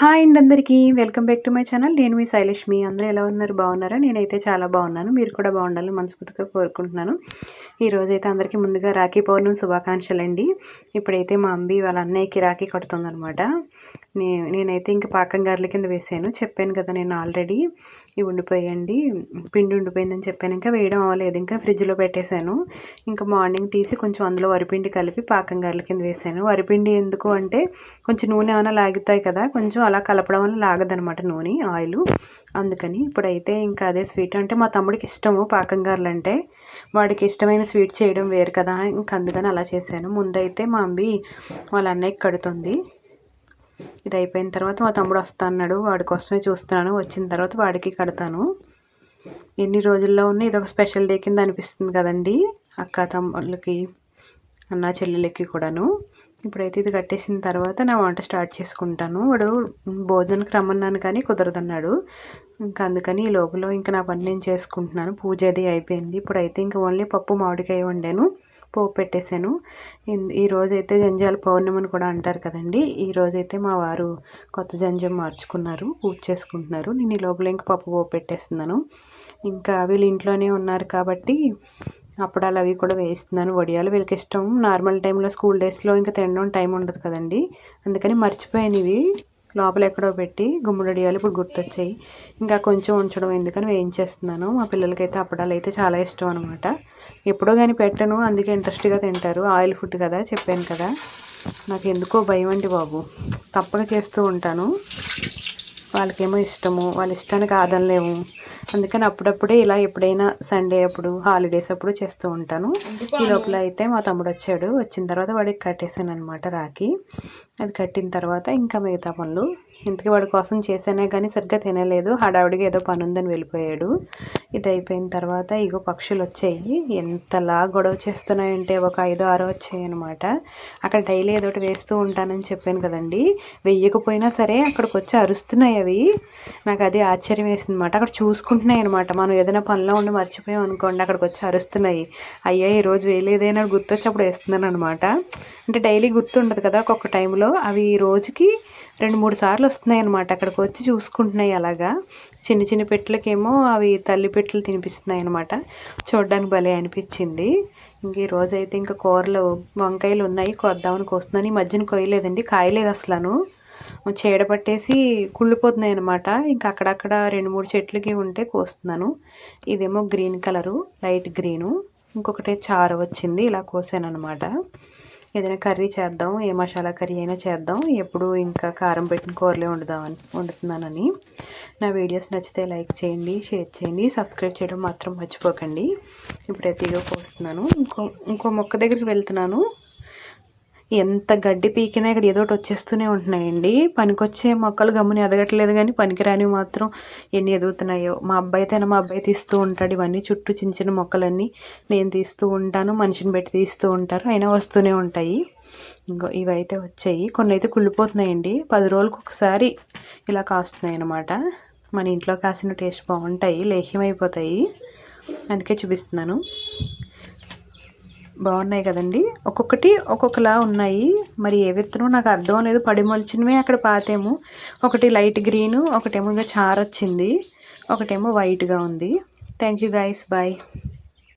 Hi అండి అందరికీ. Welcome back to my channel. నేను మీ శైలక్ష్మి అందరూ ఎలా ఉన్నారు? బాగున్నారా? నేనైతే చాలా బాగున్నాను. మీరు కూడా బాగుండాలని మనస్ఫూర్తిగా కోరుకుంటున్నాను. ఈరోజు అయితే అందరికీ ముందుగా రాఖీ పౌర్ణమి శుభాకాంక్షలు అండి ఇప్పుడైతే మా అంబి వాళ్ళ అన్నయ్యకి రాఖీ కడుతుందనమాట నే నేనైతే ఇంక పాకం గారెల కింద వేసాను. చెప్పాను కదా నేను ఆల్రెడీ. ఇవి ఉండిపోయండి. పిండి ఉండిపోయిందని చెప్పాను. ఇంకా వేయడం అవ్వలేదు. ఇంకా ఫ్రిడ్జ్లో పెట్టేశాను. ఇంకా మార్నింగ్ తీసి కొంచెం అందులో వరిపిండి కలిపి పాకం గారెల కింద వేసాను వరిపిండి ఎందుకు అంటే కొంచెం నూనె ఏమైనా లాగుతాయి కదా కొంచెం అలా కలపడం వల్ల లాగదనమాట నూనె ఆయిల్. అందుకని ఇప్పుడైతే ఇంకా అదే స్వీట్. అంటే మా తమ్ముడికి ఇష్టము పాకం గారెలు అంటే. వాడికి ఇష్టమైన స్వీట్ చేయడం వేరు కదా. ఇంక అందుకని అలా చేశాను. ముందైతే మా అంబి వాళ్ళ అన్నయ్యకి కడుతుంది. ఇది అయిపోయిన తర్వాత మా తమ్ముడు వస్తా అన్నాడు వాడి కోసమే చూస్తున్నాను. వచ్చిన తర్వాత వాడికి కడతాను. ఎన్ని రోజుల్లో ఉన్న ఇది ఒక స్పెషల్ డే కింద అనిపిస్తుంది కదండి. అక్క తమ్ముళ్ళకి అన్న చెల్లెలకి కూడాను. ఇప్పుడైతే ఇది కట్టేసిన తర్వాత నా వంట స్టార్ట్ చేసుకుంటాను. వాడు భోజనానికి రమ్మన్నాను కానీ కుదరదన్నాడు. ఇంకా అందుకని ఈ లోపల ఇంకా నా పని నేను చేసుకుంటున్నాను. పూజ అది అయిపోయింది. ఇప్పుడైతే ఇంకా ఓన్లీ పప్పు మామిడికాయ వండాను. పోపు పెట్టేశాను. ఈరోజైతే జంజాల పౌర్ణమిని కూడా అంటారు కదండి. ఈరోజైతే మా వారు కొత్త జంజం మార్చుకున్నారు పూజ చేసుకుంటున్నారు. నేను ఈ లోపల ఇంక పప్పు పోపు పెట్టేస్తున్నాను. ఇంకా వీళ్ళు ఇంట్లోనే ఉన్నారు కాబట్టి అప్పడాలు అవి కూడా వేయిస్తున్నాను. వడియాలు వీళ్ళకి ఇష్టం. నార్మల్ టైంలో స్కూల్ డేస్లో ఇంకా తినడం టైం ఉండదు కదండి. అందుకని మర్చిపోయాను ఇవి లోపల ఎక్కడో పెట్టి గుమ్మడియాలు ఇప్పుడు గుర్తొచ్చాయి. ఇంకా కొంచెం ఉంచడం ఎందుకని వేయించేస్తున్నాను. మా పిల్లలకైతే అప్పడాలు అయితే చాలా ఇష్టం అనమాట ఎప్పుడో కానీ పెట్టను అందుకే ఇంట్రెస్ట్గా తింటారు. ఆయిల్ ఫుడ్ కదా చెప్పాను కదా. నాకు ఎందుకో భయం అండి బాబు. తప్పక చేస్తూ ఉంటాను. వాళ్ళకేమో ఇష్టము వాళ్ళ ఇష్టానికి ఆదనలేము అందుకని అప్పుడప్పుడే ఇలా ఎప్పుడైనా సండే అప్పుడు హాలిడేస్ అప్పుడు చేస్తూ ఉంటాను. ఈ లోపల అయితే మా తమ్ముడు వచ్చాడు వచ్చిన తర్వాత వాడికి కట్టేశాను అనమాట రాఖీ. అది కట్టిన తర్వాత ఇంకా మిగతా పనులు. ఇంతకీ వాడి కోసం చేసానే కానీ సరిగ్గా తినలేదు. హడావిడిగా ఏదో పని ఉందని వెళ్ళిపోయాడు. ఇది అయిపోయిన తర్వాత ఇగో పక్షులు వచ్చాయి. ఎంతలా గొడవ చేస్తున్నాయంటే ఒక ఐదో ఆరో వచ్చాయి అనమాట అక్కడ డైలీ ఏదో ఒకటి వేస్తూ ఉంటానని చెప్పాను కదండి. వెయ్యకపోయినా సరే అక్కడికి వచ్చి అరుస్తున్నాయి అవి. నాకు అది ఆశ్చర్యం వేసింది అనమాట అక్కడ చూసుకుంటున్నాయి అనమాట మనం ఏదైనా పనిలో ఉండి మర్చిపోయాం అనుకోండి అక్కడికి వచ్చి అరుస్తున్నాయి. అయ్యా ఈరోజు వేయలేదేనా గుర్తొచ్చి అప్పుడు వేస్తున్నాను అనమాట అంటే డైలీ గుర్తుండదు కదా ఒక్కొక్క టైంలో. అవి రోజుకి రెండు మూడు సార్లు వస్తున్నాయి అనమాట అక్కడికి వచ్చి చూసుకుంటున్నాయి అలాగా. చిన్న చిన్న పెట్టలకేమో అవి తల్లి పెట్టలు తినిపిస్తున్నాయి అనమాట చూడడానికి భలే అనిపించింది. ఇంక ఈ రోజైతే ఇంకా కూరలు వంకాయలు ఉన్నాయి. కొద్దామని కోస్తున్నాను. ఈ మధ్యన కొయ్యలేదండి. కాయలేదు అసలు చీడ పట్టేసి కుళ్ళిపోతున్నాయి అనమాట ఇంకా అక్కడక్కడ రెండు మూడు చెట్లకి ఉంటే కోస్తున్నాను. ఇదేమో గ్రీన్ కలరు లైట్ గ్రీను. ఇంకొకటి చారు వచ్చింది. ఇలా కోసాను అనమాట ఏదైనా కర్రీ చేద్దాం ఏ మసాలా కర్రీ అయినా చేద్దాం. ఎప్పుడు ఇంకా కారం పెట్టిన కూరలే వండుదామని వండుతున్నానని. నా వీడియోస్ నచ్చితే లైక్ చేయండి షేర్ చేయండి సబ్స్క్రైబ్ చేయడం మాత్రం మర్చిపోకండి. ఇప్పుడైతే ఇగో పోస్తున్నాను. ఇంకో ఇంకో మొక్క దగ్గరికి వెళ్తున్నాను. ఎంత గడ్డి పీకినా ఇక్కడ ఏదో ఒకటి వచ్చేస్తూనే ఉంటున్నాయండి. పనికొచ్చే మొక్కలు గమ్ముని ఎదగట్లేదు కానీ పనికిరాని మాత్రం ఎన్ని ఎదుగుతున్నాయో. మా అబ్బాయి అయితే మా అబ్బాయి తీస్తూ ఉంటాడు. ఇవన్నీ చుట్టూ చిన్న చిన్న మొక్కలన్నీ నేను తీస్తూ ఉంటాను. మనిషిని పెట్టి తీస్తూ ఉంటారు. అయినా వస్తూనే ఉంటాయి. ఇంకో ఇవైతే వచ్చాయి. కొన్ని అయితే కుళ్ళిపోతున్నాయండి. పది రోజులకు ఒకసారి ఇలా కాస్తున్నాయి అన్నమాట మన ఇంట్లో కాసిన టేస్ట్ బాగుంటాయి. లేహ్యమైపోతాయి. అందుకే చూపిస్తున్నాను. బాగున్నాయి కదండి. ఒక్కొక్కటి ఒక్కొక్కలా ఉన్నాయి. మరి ఏ విత్తనం నాకు అర్థం లేదు. పడిమొలిచినవే అక్కడ పాతేమో. ఒకటి లైట్ గ్రీను ఒకటేమో ఇంకా చారు వచ్చింది ఒకటేమో వైట్గా ఉంది. Thank you guys bye.